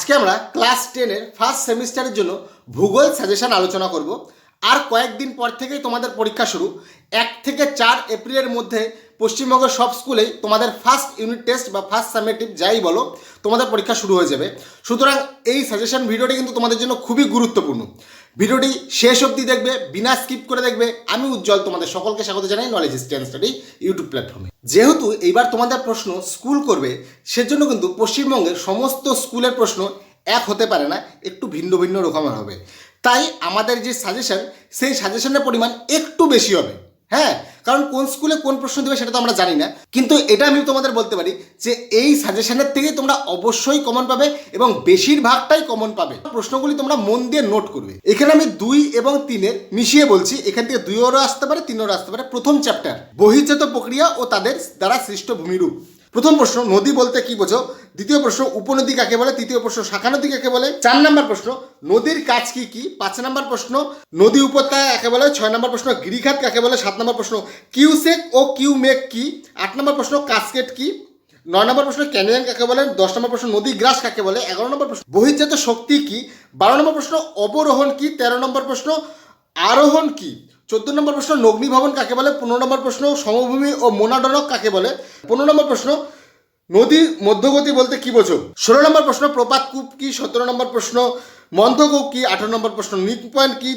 আজকে আমরা ক্লাস টেনের ফার্স্ট সেমিস্টারের জন্য ভূগোল সাজেশন আলোচনা করব। আর কয়েকদিন পর থেকেই তোমাদের পরীক্ষা শুরু। এক থেকে চার এপ্রিলের মধ্যে পশ্চিমবঙ্গের সব স্কুলেই তোমাদের ফার্স্ট ইউনিট টেস্ট বা ফার্স্ট সামেটিভ যাই বলো, তোমাদের পরীক্ষা শুরু হয়ে যাবে। সুতরাং এই সাজেশন ভিডিওটি কিন্তু তোমাদের জন্য খুবই গুরুত্বপূর্ণ। ভিডিওটি শেষ অবধি দেখবে, বিনা স্কিপ করে দেখবে। আমি উজ্জ্বল, তোমাদের সকলকে স্বাগত জানাই নলেজ স্ট্যান্ড স্টাডি ইউটিউব প্ল্যাটফর্মে যেহেতু এইবার তোমাদের প্রশ্ন স্কুল করবে, সেজন্য কিন্তু পশ্চিমবঙ্গের সমস্ত স্কুলের প্রশ্ন এক হতে পারে না, একটু ভিন্ন ভিন্ন রকমের হবে। তাই আমাদের যে সাজেশন সেই সাজেশনের পরিমাণ একটু বেশি হবে। হ্যাঁ কারণ কোন স্কুলে কোন প্রশ্ন দেবে সেটা তো আমরা জানি না। কিন্তু এটা আমি তোমাদের বলতে পারি যে এই সাজেশনের থেকে তোমরা অবশ্যই কমন পাবে এবং বেশিরভাগটাই কমন পাবে। প্রশ্নগুলি তোমরা মন দিয়ে নোট করবে। এখানে আমি দুই এবং তিনের মিশিয়ে বলছি। এখান থেকে দুইয়েরও আসতে পারে তিন তিনেরও আসতে পারে। প্রথম চ্যাপ্টার বহির্জাত প্রক্রিয়া ও তাদের দ্বারা সৃষ্ট ভূমিরূপ। প্রথম প্রশ্ন নদী বলতে কি বোঝো দ্বিতীয় প্রশ্ন উপনদী কাকে বলে তৃতীয় প্রশ্ন শাখা নদী কাকে বলে চার নম্বর প্রশ্ন নদীর কাজ কি কি পাঁচ নম্বর প্রশ্ন নদী উপত্যকা কাকে বলে ছয় নম্বর প্রশ্ন গিরিখাত কাকে বলে সাত নম্বর প্রশ্ন কিউসেক ও কিউ মেক কি আট নম্বর প্রশ্ন কাসকেট কি নয় নম্বর প্রশ্ন ক্যানিয়ন কাকে বলে দশ নম্বর প্রশ্ন নদী গ্রাস কাকে বলে এগারো নম্বর প্রশ্ন বহির্জাত শক্তি কি বারো নম্বর প্রশ্ন অবরোহণ কি তেরো নম্বর প্রশ্ন আরোহণ কি চোদ্দ নম্বর প্রশ্ন নগ্নি ভবন কাকে বলে পনেরো নম্বর প্রশ্ন সমভূমি ও মোনাডনক কাকে বলে পনেরো নম্বর প্রশ্ন নদী মধ্যগতি বলতে কি বোঝো ষোলো নম্বর প্রশ্ন প্রপাত কূপ কি সতেরো নম্বর প্রশ্ন মন্থকূপ কি আঠারো নম্বর প্রশ্ন নিক পয়েন্ট কি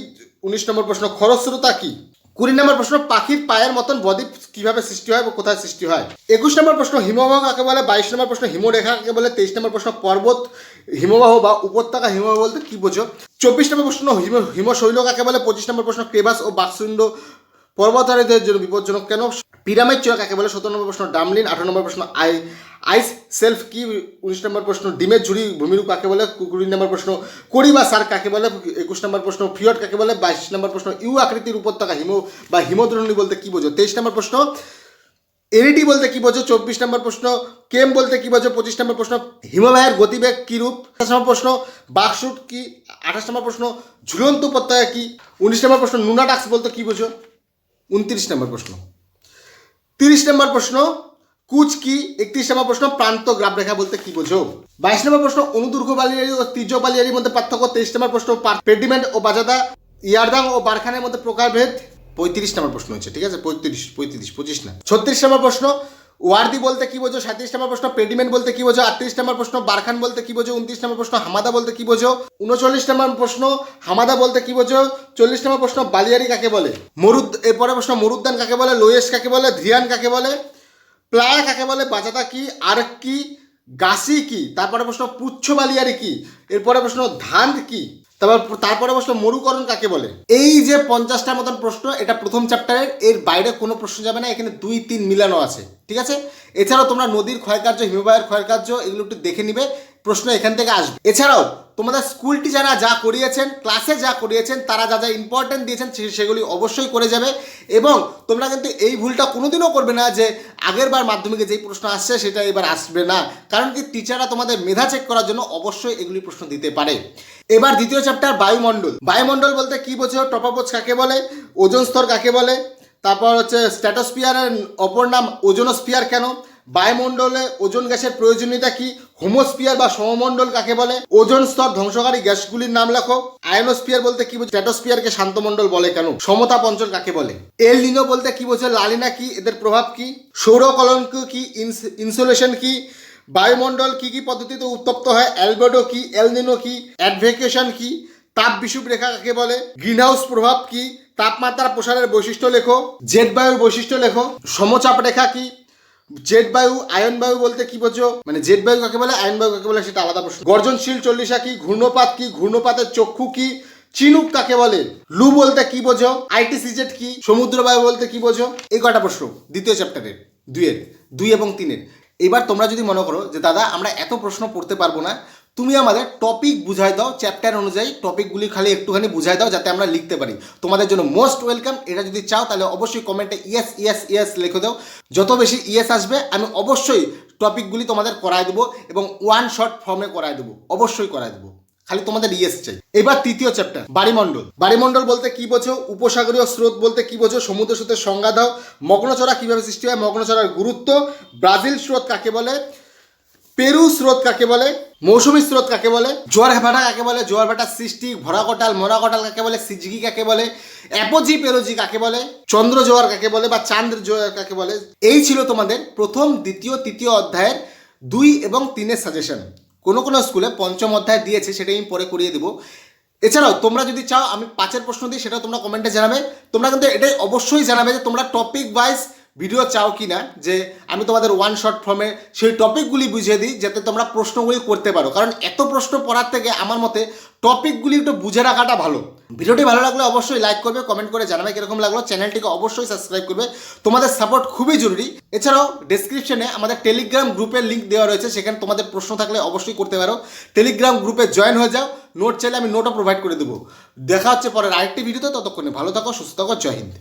উনিশ নম্বর প্রশ্ন খরস্রোতা কি কুড়ি নম্বর প্রশ্ন পাখির পায়ের মতন বদ্বীপ কীভাবে সৃষ্টি হয় বা কোথায় সৃষ্টি হয় একুশ নম্বর প্রশ্ন হিমবাহ কাকে বলে বাইশ নম্বর প্রশ্ন হিমরেখা কাকে বলে তেইশ নম্বর প্রশ্ন পর্বত হিমবাহ বা উপত্যকা হিমবাহ বলতে কি বোঝো? চব্বিশ নম্বর প্রশ্ন, হিম হিমশৈল কাকে বলে? পঁচিশ নম্বর প্রশ্ন, ক্রেভাস ও বাকসুন্ড পর্বতারোহীদের জন্য বিপজ্জনক কেন? পিরামিড চূড়া কাকে বলে? সতেরো নম্বর প্রশ্ন, ডামলিন। আঠারো নম্বর প্রশ্ন, আই, আইস সেলফ কি? উনিশ নম্বর প্রশ্ন, ডিমের ঝুড়ি ভূমিরূপ কাকে বলে? কুড়ি নম্বর প্রশ্ন, কড়ি বা সার কাকে বলে? একুশ নম্বর প্রশ্ন, ফিয়ট কাকে বলে? বাইশ নম্বর প্রশ্ন, ইউ আকৃতির উপত্যকা হিম বা হিমদ্রোণী বলতে কি বোঝো? তেইশ নম্বর প্রশ্ন এরিটি বলতে কি বোঝো চব্বিশ নম্বর প্রশ্ন কেম বলতে কি বোঝো পঁচিশ নম্বর প্রশ্ন হিমবাহের গতিবেগ কি রূপ নম্বর প্রশ্ন বাকশুট কি আঠাশ নম্বর প্রশ্ন ঝুলন্ত উপত্যকা কি উনিশ নম্বর প্রশ্ন নুনাডাক্স বলতে কি বোঝো উনত্রিশ নম্বর প্রশ্ন তিরিশ নম্বর প্রশ্ন কুচ কি একত্রিশ নম্বর প্রশ্ন প্রান্ত গ্রাফরেখা বলতে কি বোঝো বাইশ নম্বর প্রশ্ন অনুদুর্ঘ বালিয়ারি ও তীর্য বালিয়ারির মধ্যে পার্থক্য তেইশ নম্বর প্রশ্ন পেডিমেন্ট ও বাজাদা ইয়ারদাং ও বারখানের মধ্যে প্রকারভেদ পঁয়ত্রিশ নম্বর প্রশ্ন হচ্ছে, ঠিক আছে? পঁয়ত্রিশ পঁয়ত্রিশ, পঁচিশ না। ছত্রিশ নম্বর প্রশ্ন, ওয়ার্দি বলতে কি বোঝো? সাঁত্রিশ নম্বর প্রশ্ন, পেডিমেন্ট বলতে কি বোঝো? আটত্রিশ নম্বর প্রশ্ন, বারখান বলতে কি বোঝো? উনত্রিশ নম্বর প্রশ্ন, হামাদা বলতে কি বোঝো? উনচল্লিশ নম্বর প্রশ্ন, হামাদা বলতে কি বোঝো? চল্লিশ নম্বর প্রশ্ন, বালিয়ারি কাকে বলে? মরুদ এরপরে প্রশ্ন মরুদ্যান কাকে বলে? লোয়েস কাকে বলে? ধ্রিয়ান কাকে বলে? প্লায়া কাকে বলে? বাজাদা কি? আর কি? গাছি কি? তারপরে প্রশ্ন, পুচ্ছ বালিয়ারি কি? এরপরে প্রশ্ন ধান কি? তারপর তারপরে বসল মরুকরণ কাকে বলে? এই যে পঞ্চাশটার মতন প্রশ্ন, এটা প্রথম চ্যাপ্টারের, এর বাইরে কোনো প্রশ্ন যাবে না, এখানে দুই, তিন মিলানো আছে, ঠিক আছে? এছাড়াও তোমরা নদীর ক্ষয়কার্য, হিমবাহের ক্ষয়কার্য, এগুলো একটু দেখে নিবে। প্রশ্ন এখান থেকে আসবে। এছাড়াও, তোমাদের স্কুল টিচাররা যা করিয়েছেন ক্লাসে যা করিয়েছেন, তারা যা যা ইম্পর্টেন্ট দিয়েছেন সেগুলি অবশ্যই করে যাবে। এবং তোমরা কিন্তু এই ভুলটা কোনোদিনও করবে না যে, আগের বার মাধ্যমিকে যেই প্রশ্ন আসছে, সেটা এবার আসবে না। কারণ কি টিচাররা তোমাদের মেধা চেক করার জন্য অবশ্যই এগুলি প্রশ্ন দিতে পারে। এবার দ্বিতীয় চ্যাপ্টার বায়ুমণ্ডল। বায়ুমণ্ডল বলতে কি বোঝো? টপাপোচ কাকে বলে? ওজন স্তর কাকে বলে? তারপর হচ্ছে স্ট্যাটোস্পিয়ারের অপর নাম ওজোনোস্পিয়ার কেন? বায়ুমণ্ডলে ওজন গ্যাসের প্রয়োজনীয়তা কি? হোমোস্পিয়ার বা সমমণ্ডল কাকে বলে? ওজন স্তর ধ্বংসকারী গ্যাসগুলির নাম লেখো। আয়নোস্পিয়ার বলতে কি বোঝো স্ট্যাটোস্পিয়ারকে শান্তমণ্ডল বলে কেন? সমতা পঞ্চল কাকে বলে? এল নিনো বলতে কি বোঝো লালিনা কি? এদের প্রভাব কি? সৌর কলঙ্ক কি ইনসুলেশন কি? বায়ুমণ্ডল কি কি পদ্ধতিতে উত্তপ্ত হয়? অ্যালবেডো কি? এলনিনো কি? অ্যাডভেকেশন কি? তাপ বিষুব রেখা কাকে বলে? গ্রিনহাউস প্রভাব কি? তাপমাত্রা প্রসারের বৈশিষ্ট্য লেখো। জেট বায়ুর বৈশিষ্ট্য লেখো। সমচাপ রেখা কি? জেট বায়ু, আয়ন বায়ু বলতে কি বোঝো? মানে জেট বায়ু কাকে বলে, আয়ন বায়ু কাকে বলে সেটা আলাদা প্রশ্ন। গর্জনশীল চল্লিশা কি, ঘূর্ণপাত কি, ঘূর্ণপাতের চক্ষু কি, চিনুক কাকে বলে, লু বলতে কি বোঝো আইটি সিজেট কি, সমুদ্র বায়ু বলতে কি বোঝো? এই কটা প্রশ্ন, দ্বিতীয় চ্যাপ্টারের, দুইয়ের, দুই এবং তিনের। এবার তোমরা যদি মনে করো যে, দাদা, আমরা এত প্রশ্ন পড়তে পারব না তুমি আমাদের টপিক বুঝাই দাও চ্যাপ্টার অনুযায়ী টপিকগুলি খালি একটুখানি বুঝাই দাও যাতে আমরা লিখতে পারি। তোমাদের জন্য মোস্ট ওয়েলকাম এটা যদি চাও তাহলে অবশ্যই কমেন্টে ইয়েস ইয়েস ইয়েস লিখে দাও। যত বেশি ইয়েস আসবে, আমি অবশ্যই টপিকগুলি তোমাদের করায় দেবো এবং ওয়ান শর্ট ফর্মে করায় দেবো। অবশ্যই করায় দেবো। খালি তোমাদের ইয়েস চাই। এবার তৃতীয় চ্যাপ্টার বাড়িমণ্ডল বাড়িমণ্ডল বলতে কি বোঝো? উপসাগরীয় স্রোত বলতে কি বোঝো? সমুদ্র স্রোতের সংজ্ঞা দাও। মগ্নচড়া কীভাবে সৃষ্টি হয়? মগ্নচড়ার গুরুত্ব। ব্রাজিল স্রোত কাকে বলে? পেরু স্রোত কাকে বলে? মৌসুমী স্রোত কাকে বলে? জোয়ার ভাটা কাকে বলে? জোয়ার ভাটার সৃষ্টি ভরা কটাল, মরা কটাল কাকে বলে? সিজগি কাকে বলে? অ্যাপোজি পেরোজি কাকে বলে? চন্দ্র জোয়ার কাকে বলে? বা চান্দ্র জোয়ার কাকে বলে? এই ছিল তোমাদের প্রথম, দ্বিতীয়, তৃতীয় অধ্যায়ের দুই এবং তিনের সাজেশন কোনো কোনো স্কুলে পঞ্চম অধ্যায় দিয়েছে সেটা আমি পরে করিয়ে দেবো। এছাড়াও তোমরা যদি চাও, আমি পাঁচের প্রশ্ন দিই, সেটাও তোমরা কমেন্টে জানাবে। তোমরা কিন্তু এটাই অবশ্যই জানাবে যে তোমরা টপিক ওয়াইজ ভিডিও চাও কি না যে আমি তোমাদের ওয়ান শর্ট ফর্মে সেই টপিকগুলি বুঝিয়ে দিই, যাতে তোমরা প্রশ্নগুলি করতে পারো। কারণ এত প্রশ্ন পড়ার থেকে আমার মতে টপিকগুলি একটু বুঝে রাখাটা ভালো। ভিডিওটি ভালো লাগলে অবশ্যই লাইক করবে কমেন্ট করে জানাবে কীরকম লাগল, চ্যানেলটিকে অবশ্যই সাবস্ক্রাইব করবে। তোমাদের সাপোর্ট খুবই জরুরি। এছাড়াও ডেসক্রিপশনে আমাদের টেলিগ্রাম গ্রুপের লিঙ্ক দেওয়া রয়েছে, সেখানে তোমাদের প্রশ্ন থাকলে অবশ্যই করতে পারো। টেলিগ্রাম গ্রুপে জয়েন হয়ে যাও নোট চাইলে আমি নোটও প্রোভাইড করে দেবো। দেখা হচ্ছে পরের আরেকটি ভিডিওতে ততক্ষণে ভালো থাকো, সুস্থ থাকো, জয় হিন্দ।